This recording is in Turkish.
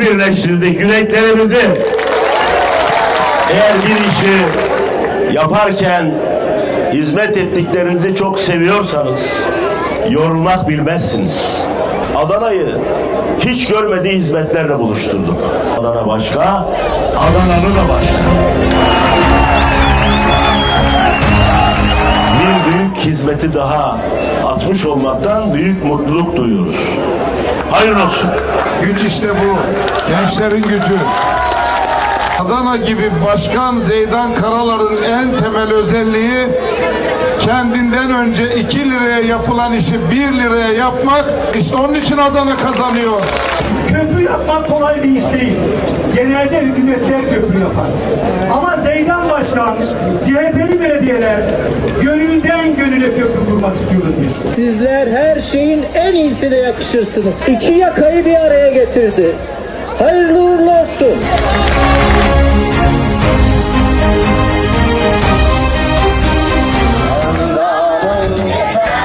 birleştirdik yüreklerimizi. Eğer bir işi yaparken hizmet ettiklerinizi çok seviyorsanız yorulmak bilmezsiniz. Adana'yı hiç görmediği hizmetlerle buluşturduk. Adana başka, Adana'nın da başka. Bir büyük hizmeti daha atmış olmaktan büyük mutluluk duyuyoruz. Hayırlı olsun. Güç işte bu. Gençlerin gücü. Adana gibi Başkan Zeydan Karalar'ın en temel özelliği kendinden önce 2 liraya yapılan işi 1 liraya yapmak. İşte onun için Adana kazanıyor. Köprü yapmak kolay bir iş değil. Genelde hükümetler köprü yapar. Ama Zeydan Başkan, CHP'li belediyeler gönülden gönüle köprü kurmak istiyoruz biz. Sizler her şeyin en iyisine yakışırsınız. İki yakayı bir araya getirdi. Hayırlı uğurlu olsun. Yeter.